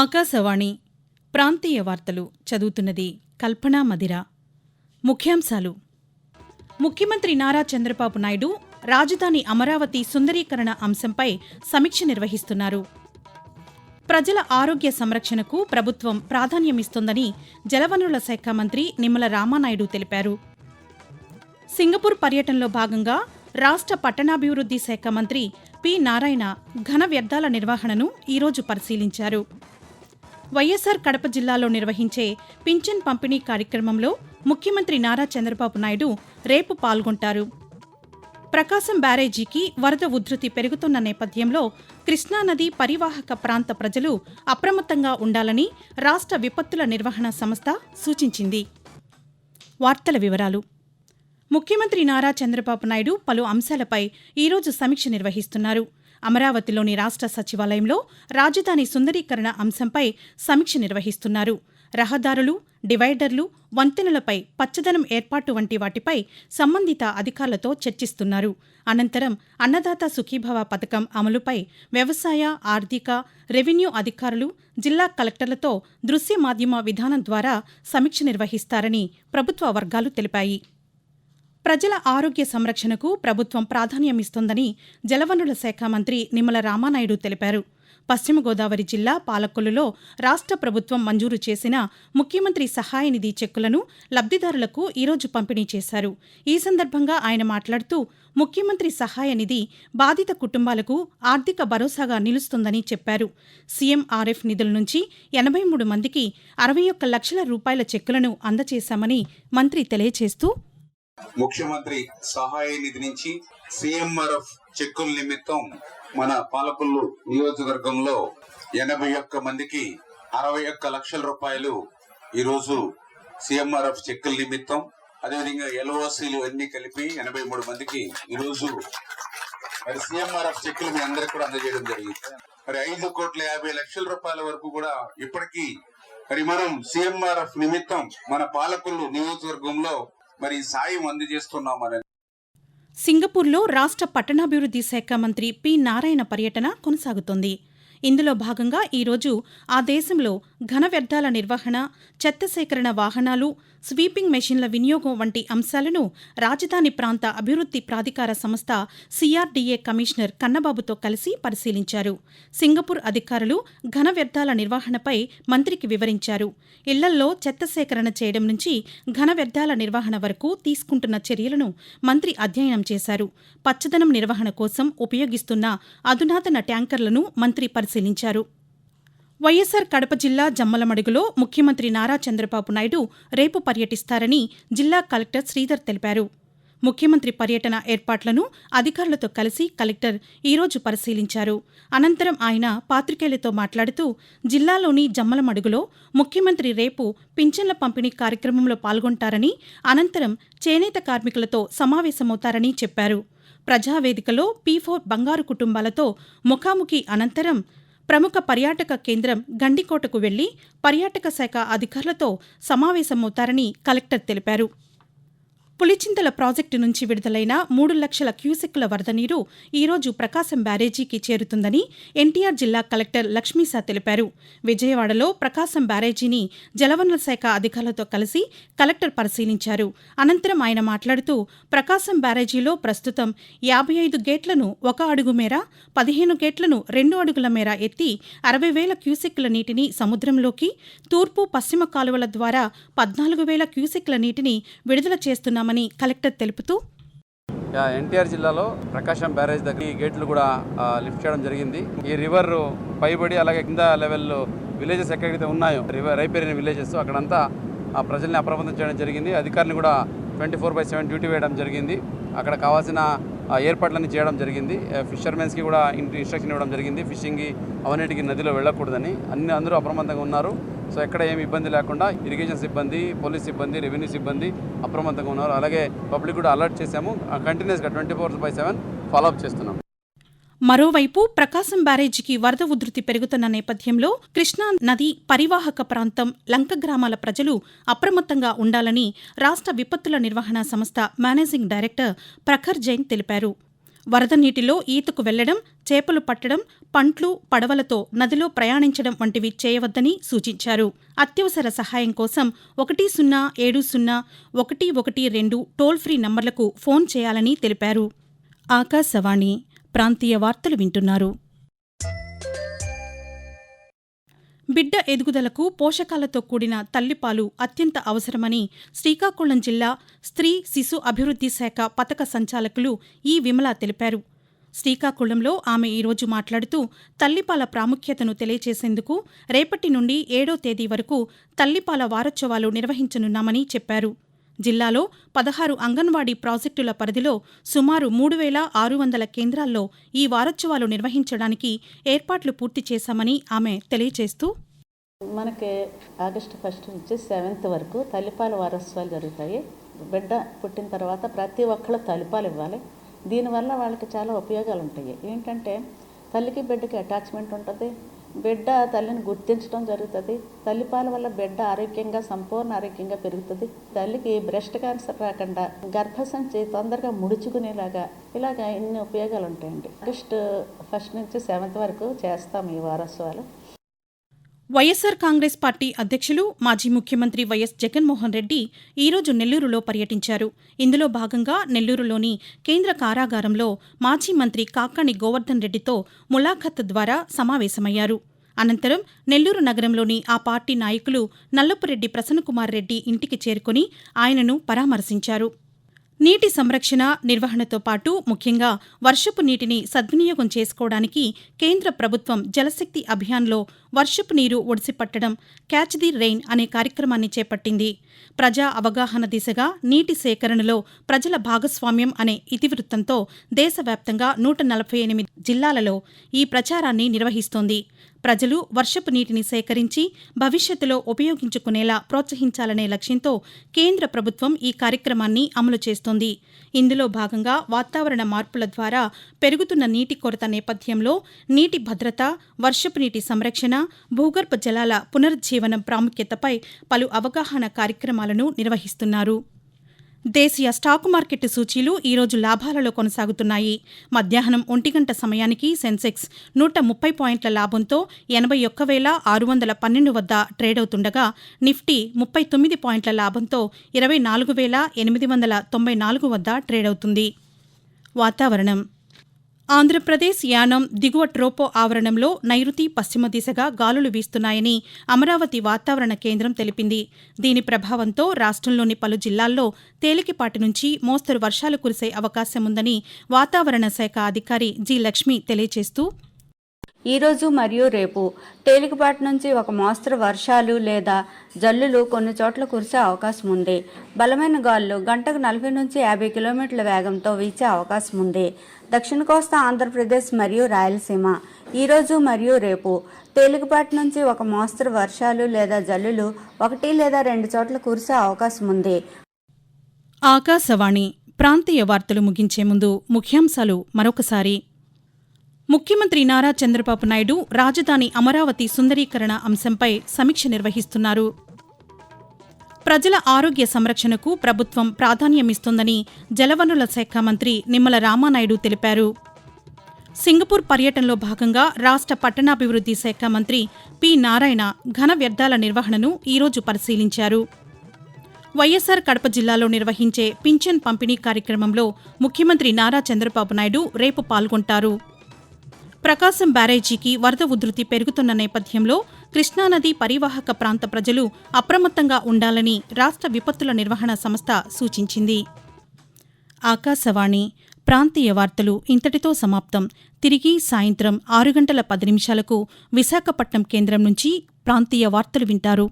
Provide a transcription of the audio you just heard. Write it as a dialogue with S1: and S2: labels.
S1: ఆకాశవాణి ప్రాంతీయ వార్తలు చదువుతున్నది కల్పనా మదిర ముఖ్యాంశాలు ముఖ్యమంత్రి నారా చంద్రబాబు నాయుడు రాజధాని అమరావతి సుందరీకరణ అంశంపై సమీక్ష నిర్వహిస్తున్నారు ప్రజల ఆరోగ్య సంరక్షణకు ప్రభుత్వం ప్రాధాన్యమిస్తోందని జలవనరుల శాఖ మంత్రి నిమ్మల రామానాయుడు తెలిపారు సింగపూర్ పర్యటనలో భాగంగా రాష్ట్ర పట్టణాభివృద్ధి శాఖ మంత్రి పి నారాయణ ఘన వ్యర్థాల నిర్వహణను ఈరోజు పరిశీలించారు వైఎస్సార్ కడప జిల్లాలో నిర్వహించే పింఛన్ పంపిణీ కార్యక్రమంలో ముఖ్యమంత్రి నారా చంద్రబాబు నాయుడు రేపు పాల్గొంటారు ప్రకాశం బ్యారేజీకి వరద ఉధృతి పెరుగుతున్న నేపథ్యంలో కృష్ణానది పరివాహక ప్రాంత ప్రజలు అప్రమత్తంగా ఉండాలని రాష్ట్ర విపత్తుల నిర్వహణ సంస్థ సూచించింది వార్తల వివరాలు ముఖ్యమంత్రి నారా చంద్రబాబు నాయుడు పలు అంశాలపై ఈరోజు సమీక్ష నిర్వహిస్తున్నారు అమరావతిలోని రాష్ట్ర సచివాలయంలో రాజధాని సుందరీకరణ అంశంపై సమీక్ష నిర్వహిస్తున్నారు రహదారులు డివైడర్లు వంతెనలపై పచ్చదనం ఏర్పాటు వంటి వాటిపై సంబంధిత అధికారులతో చర్చిస్తున్నారు అనంతరం అన్నదాత సుఖీభవ పథకం అమలుపై వ్యవసాయ ఆర్థిక రెవెన్యూ అధికారులు జిల్లా కలెక్టర్లతో దృశ్య మాధ్యమ విధానం ద్వారా సమీక్ష నిర్వహిస్తారని ప్రభుత్వ వర్గాలు తెలిపాయి ప్రజల ఆరోగ్య సంరక్షణకు ప్రభుత్వం ప్రాధాన్యమిస్తోందని జలవనరుల శాఖ మంత్రి నిమ్మల రామానాయుడు తెలిపారు పశ్చిమ గోదావరి జిల్లా పాలకొల్లులో రాష్ట్ర ప్రభుత్వం మంజూరు చేసిన ముఖ్యమంత్రి సహాయ నిధి చెక్కులను లబ్ధిదారులకు ఈరోజు పంపిణీ చేశారు ఈ సందర్భంగా ఆయన మాట్లాడుతూ ముఖ్యమంత్రి సహాయ నిధి బాధిత కుటుంబాలకు ఆర్థిక భరోసాగా నిలుస్తుందని చెప్పారు సీఎంఆర్ఎఫ్ నిధుల నుంచి ఎనభై మూడు మందికి అరవై ఒక్క లక్షల రూపాయల చెక్కులను అందజేశామని మంత్రి తెలియజేస్తూ
S2: ముఖ్యమంత్రి సహాయ నిధి నుంచి సిఎంఆర్ఎఫ్ చెక్కుల నిమిత్తం మన పాలకొల్లు నియోజకవర్గంలో ఎనభై ఒక్క మందికి అరవై ఒక్క లక్షల రూపాయలు ఈరోజు సిఎంఆర్ఎఫ్ చెక్కుల నిమిత్తం అదేవిధంగా ఎల్ఓసీలు అన్ని కలిపి ఎనభై మూడు మందికి ఈరోజు మరి సిఎంఆర్ఎఫ్ చెక్కులు మీ అందరికి కూడా అందజేయడం జరిగింది మరి ఐదు కోట్ల యాభై లక్షల రూపాయల వరకు కూడా ఇప్పటికీ మరి మనం సిఎంఆర్ఎఫ్ నిమిత్తం మన పాలకులు నియోజకవర్గంలో మరి సాయం అందజేస్తున్నామని
S1: సింగపూర్లో రాష్ట్ర పట్టణాభివృద్ధి శాఖ మంత్రి పి నారాయణ పర్యటన కొనసాగుతోంది ఇందులో భాగంగా ఈరోజు ఆ దేశంలో ఘన వ్యర్థాల నిర్వహణ చెత్త సేకరణ వాహనాలు స్వీపింగ్ మెషిన్ల వినియోగం వంటి అంశాలను రాజధాని ప్రాంత అభివృద్ధి ప్రాధికార సంస్థ సిఆర్డీఏ కమిషనర్ కన్నబాబుతో కలిసి పరిశీలించారు సింగపూర్ అధికారులు ఘన వ్యర్థాల నిర్వహణపై మంత్రికి వివరించారు ఇళ్లల్లో చెత్త సేకరణ చేయడం నుంచి ఘన వ్యర్థాల నిర్వహణ వరకు తీసుకుంటున్న చర్యలను మంత్రి అధ్యయనం చేశారు పచ్చదనం నిర్వహణ కోసం ఉపయోగిస్తున్న అధునాతన ట్యాంకర్లను మంత్రి పరిశీలించారు వైఎస్సార్ కడప జిల్లా జమ్మలమడుగులో ముఖ్యమంత్రి నారా చంద్రబాబు నాయుడు రేపు పర్యటిస్తారని జిల్లా కలెక్టర్ శ్రీధర్ తెలిపారు ముఖ్యమంత్రి పర్యటన ఏర్పాట్లను అధికారులతో కలిసి కలెక్టర్ ఈరోజు పరిశీలించారు అనంతరం ఆయన పాత్రికేయులతో మాట్లాడుతూ జిల్లాలోని జమ్మలమడుగులో ముఖ్యమంత్రి రేపు పింఛన్ల పంపిణీ కార్యక్రమంలో పాల్గొంటారని అనంతరం చేనేత కార్మికులతో సమావేశమవుతారని చెప్పారు ప్రజావేదికలో పీఫోర్ బంగారు కుటుంబాలతో ముఖాముఖి అనంతరం ప్రముఖ పర్యాటక కేంద్రం గండికోటకు వెళ్లి పర్యాటక శాఖ అధికారులతో సమావేశమవుతారని కలెక్టర్ తెలిపారు పులిచింతల ప్రాజెక్టు నుంచి విడుదలైన మూడు లక్షల క్యూసెక్కుల వరద నీరు ఈరోజు ప్రకాశం బ్యారేజీకి చేరుతుందని ఎన్టీఆర్ జిల్లా కలెక్టర్ లక్ష్మీసా తెలిపారు విజయవాడలో ప్రకాశం బ్యారేజీని జలవనరుల శాఖ అధికారులతో కలిసి కలెక్టర్ పరిశీలించారు అనంతరం ఆయన మాట్లాడుతూ ప్రకాశం బ్యారేజీలో ప్రస్తుతం యాభై ఐదు గేట్లను ఒక అడుగు మేర పదిహేను గేట్లను రెండు అడుగుల మేర ఎత్తి అరవై వేల క్యూసెక్కుల నీటిని సముద్రంలోకి తూర్పు పశ్చిమ కాలువల ద్వారా పద్నాలుగు వేల క్యూసెక్కుల నీటిని విడుదల చేస్తున్న చేస్తున్నామని కలెక్టర్ తెలుపుతూ
S3: ఎన్టీఆర్ జిల్లాలో ప్రకాశం బ్యారేజ్ దగ్గర ఈ గేట్లు కూడా లిఫ్ట్ చేయడం జరిగింది ఈ రివర్ పైబడి అలాగే కింద లెవెల్ విలేజెస్ ఎక్కడైతే ఉన్నాయో రివర్ రైపేరిన విలేజెస్ అక్కడంతా ఆ ప్రజల్ని అప్రమత్తం చేయడం జరిగింది అధికారులు కూడా twenty four by seven duty వేయడం జరిగింది అక్కడ కావాల్సిన ఏర్పాట్లన్నీ చేయడం జరిగింది ఫిషర్మెన్స్కి కూడా ఇన్స్ట్రక్షన్ ఇవ్వడం జరిగింది ఫిషింగ్కి అవన్నిటికి నదిలో వెళ్ళకూడదని అన్ని అందరూ అప్రమత్తంగా ఉన్నారు సో ఎక్కడ ఏమి ఇబ్బంది లేకుండా ఇరిగేషన్ సిబ్బంది పోలీస్ సిబ్బంది రెవెన్యూ సిబ్బంది అప్రమత్తంగా ఉన్నారు అలాగే పబ్లిక్ కూడా అలర్ట్ చేశాము కంటిన్యూస్గా twenty four by seven follow up చేస్తున్నాం
S1: మరోవైపు ప్రకాశం బ్యారేజీకి వరద ఉధృతి పెరుగుతున్న నేపథ్యంలో కృష్ణా నది పరివాహక ప్రాంతం లంక గ్రామాల ప్రజలు అప్రమత్తంగా ఉండాలని రాష్ట్ర విపత్తుల నిర్వహణ సంస్థ మేనేజింగ్ డైరెక్టర్ ప్రఖర్ జైన్ తెలిపారు వరద నీటిలో ఈతకు వెళ్లడం చేపలు పట్టడం పంట్లు పడవలతో నదిలో ప్రయాణించడం వంటివి చేయవద్దని సూచించారు అత్యవసర సహాయం కోసం ఒకటి సున్నా ఏడు సున్నా ఒకటి ఒకటి రెండు టోల్ ఫ్రీ నంబర్లకు ఫోన్ చేయాలని తెలిపారు ఆకాశవాణి ప్రాంతీయ వార్తలు వింటున్నారు బిడ్డ ఎదుగుదలకు పోషకాలతో కూడిన తల్లిపాలు అత్యంత అవసరమని శ్రీకాకుళం జిల్లా స్త్రీ శిశు అభివృద్ధి శాఖ పథక సంచాలకులు ఈ విమల తెలిపారు శ్రీకాకుళంలో ఆమె ఈరోజు మాట్లాడుతూ తల్లిపాల ప్రాముఖ్యతను తెలియచేసేందుకు రేపటి నుండి ఏడో తేదీ వరకు తల్లిపాల వారోత్సవాలు నిర్వహించనున్నామని చెప్పారు జిల్లాలో పదహారు అంగన్వాడీ ప్రాజెక్టుల పరిధిలో సుమారు మూడు వేల ఆరు వందల కేంద్రాల్లో ఈ వారోత్సవాలు నిర్వహించడానికి ఏర్పాట్లు పూర్తి చేశామని ఆమె తెలియజేస్తూ
S4: మనకి ఆగస్టు ఫస్ట్ నుంచి సెవెంత్ వరకు తల్లిపాల వారోత్సవాలు జరుగుతాయి బిడ్డ పుట్టిన తర్వాత ప్రతి ఒక్కళ్ళు తలిపాలు ఇవ్వాలి దీనివల్ల వాళ్ళకి చాలా ఉపయోగాలు ఉంటాయి ఏంటంటే తల్లికి బిడ్డకి అటాచ్మెంట్ ఉంటుంది బిడ్డ తల్లిని గుర్తించడం జరుగుతుంది తల్లిపాల వల్ల బిడ్డ ఆరోగ్యంగా సంపూర్ణ ఆరోగ్యంగా పెరుగుతుంది తల్లికి బ్రెస్ట్ క్యాన్సర్ రాకుండా గర్భసంచి తొందరగా ముడుచుకునేలాగా ఇలాగ ఇన్ని ఉపయోగాలు ఉంటాయండి ఆగస్టు ఫస్ట్ నుంచి సెవెంత్ వరకు చేస్తాం ఈ వారోత్సవాలు
S1: వైఎస్సార్ కాంగ్రెస్ పార్టీ అధ్యక్షులు మాజీ ముఖ్యమంత్రి వైఎస్ జగన్మోహన్ రెడ్డి ఈరోజు నెల్లూరులో పర్యటించారు ఇందులో భాగంగా నెల్లూరులోని కేంద్ర కారాగారంలో మాజీ మంత్రి కాకాణి గోవర్ధన్ రెడ్డితో ములాఖత్ ద్వారా సమావేశమయ్యారు అనంతరం నెల్లూరు నగరంలోని ఆ పార్టీ నాయకులు నల్లపురెడ్డి ప్రసన్నకుమార్ రెడ్డి ఇంటికి చేరుకుని ఆయనను పరామర్శించారు నీటి సంరక్షణ నిర్వహణతో పాటు ముఖ్యంగా వర్షపు నీటిని సద్వినియోగం చేసుకోవడానికి కేంద్ర ప్రభుత్వం జలశక్తి అభియాన్లో వర్షపు నీరు ఒడిసిపట్టడం క్యాచ్ ది రెయిన్ అనే కార్యక్రమాన్ని చేపట్టింది ప్రజా అవగాహన దిశగా నీటి సేకరణలో ప్రజల భాగస్వామ్యం అనే ఇతివృత్తంతో దేశవ్యాప్తంగా నూట నలభై ఎనిమిది జిల్లాలలో ఈ ప్రచారాన్ని నిర్వహిస్తోంది ప్రజలు వర్షపు నీటిని సేకరించి భవిష్యత్తులో ఉపయోగించుకునేలా ప్రోత్సహించాలనే లక్ష్యంతో కేంద్ర ప్రభుత్వం ఈ కార్యక్రమాన్ని అమలు చేస్తోంది ఇందులో భాగంగా వాతావరణ మార్పుల ద్వారా పెరుగుతున్న నీటి కొరత నేపథ్యంలో నీటి భద్రత వర్షపు నీటి సంరక్షణ భూగర్భ జలాల పునరుజ్జీవనం ప్రాముఖ్యతపై పలు అవగాహన కార్యక్రమాలను నిర్వహిస్తున్నారు దేశీయ స్టాక్ మార్కెట్ సూచీలు ఈరోజు లాభాలలో కొనసాగుతున్నాయి మధ్యాహ్నం ఒంటి గంట సమయానికి సెన్సెక్స్ నూట ముప్పై పాయింట్ల లాభంతో ఎనభై ఒక్క వేల ఆరు వందల పన్నెండు వద్ద ట్రేడ్ అవుతుండగా నిఫ్టీ ముప్పై తొమ్మిది పాయింట్ల లాభంతో ఇరవై నాలుగు వేల ఎనిమిది వందల తొంభై నాలుగు వద్ద ట్రేడ్ అవుతుంది వాతావరణం ఆంధ్రప్రదేశ్ యానం దిగువ ట్రోపో ఆవరణంలో నైరుతి పశ్చిమ దిశగా గాలులు వీస్తున్నాయని అమరావతి వాతావరణ కేంద్రం తెలిపింది దీని ప్రభావంతో రాష్ట్రంలోని పలు జిల్లాల్లో తేలికపాటి నుంచి మోస్తరు వర్షాలు కురిసే అవకాశం ఉందని వాతావరణ శాఖ అధికారి జి లక్ష్మి తెలియజేస్తూ
S5: ఈరోజు మరియు రేపు తేలికపాటి నుంచి ఒక మోస్తరు వర్షాలు లేదా జల్లులు కొన్ని చోట్ల కురిసే అవకాశం ఉంది బలమైన గాలు గంటకు నలభై నుంచి యాభై కిలోమీటర్ల వేగంతో వీచే అవకాశం ఉంది దక్షిణ కోస్తా ఆంధ్రప్రదేశ్ మరియు రాయలసీమ ఈరోజు మరియు రేపు తేలికపాటి నుంచి ఒక మోస్తరు వర్షాలు లేదా జల్లులు ఒకటి లేదా రెండు చోట్ల కురిసే అవకాశం ఉంది
S1: ఆకాశవాణి ప్రాంతీయ వార్తలు ముగించే ముందు ముఖ్యాంశాలు మరొకసారి ముఖ్యమంత్రి నారా చంద్రబాబు నాయుడు రాజధాని అమరావతి సుందరీకరణ అంశంపై సమీక్ష నిర్వహిస్తున్నారు ప్రజల ఆరోగ్య సంరక్షణకు ప్రభుత్వం ప్రాధాన్యమిస్తోందని జలవనరుల శాఖ మంత్రి నిమ్మల రామానాయుడు తెలిపారు సింగపూర్ పర్యటనలో భాగంగా రాష్ట్ర పట్టణాభివృద్ధి శాఖ మంత్రి పి నారాయణ ఘన వ్యర్థాల నిర్వహణను ఈరోజు పరిశీలించారు వైఎస్సార్ కడప జిల్లాలో నిర్వహించే పింఛన్ పంపిణీ కార్యక్రమంలో ముఖ్యమంత్రి నారా చంద్రబాబు నాయుడు రేపు పాల్గొంటారు ప్రకాశం బ్యారేజీకి వరద ఉధృతి పెరుగుతున్న నేపథ్యంలో కృష్ణానది పరివాహక ప్రాంత ప్రజలు అప్రమత్తంగా ఉండాలని రాష్ట్ర విపత్తుల నిర్వహణ సంస్థ సూచించింది ఆకాశవాణి ప్రాంతీయ వార్తలు ఇంతటితో సమాప్తం తిరిగి సాయంత్రం ఆరు గంటల పది నిమిషాలకు విశాఖపట్నం కేంద్రం నుంచి ప్రాంతీయ వార్తలు వింటారు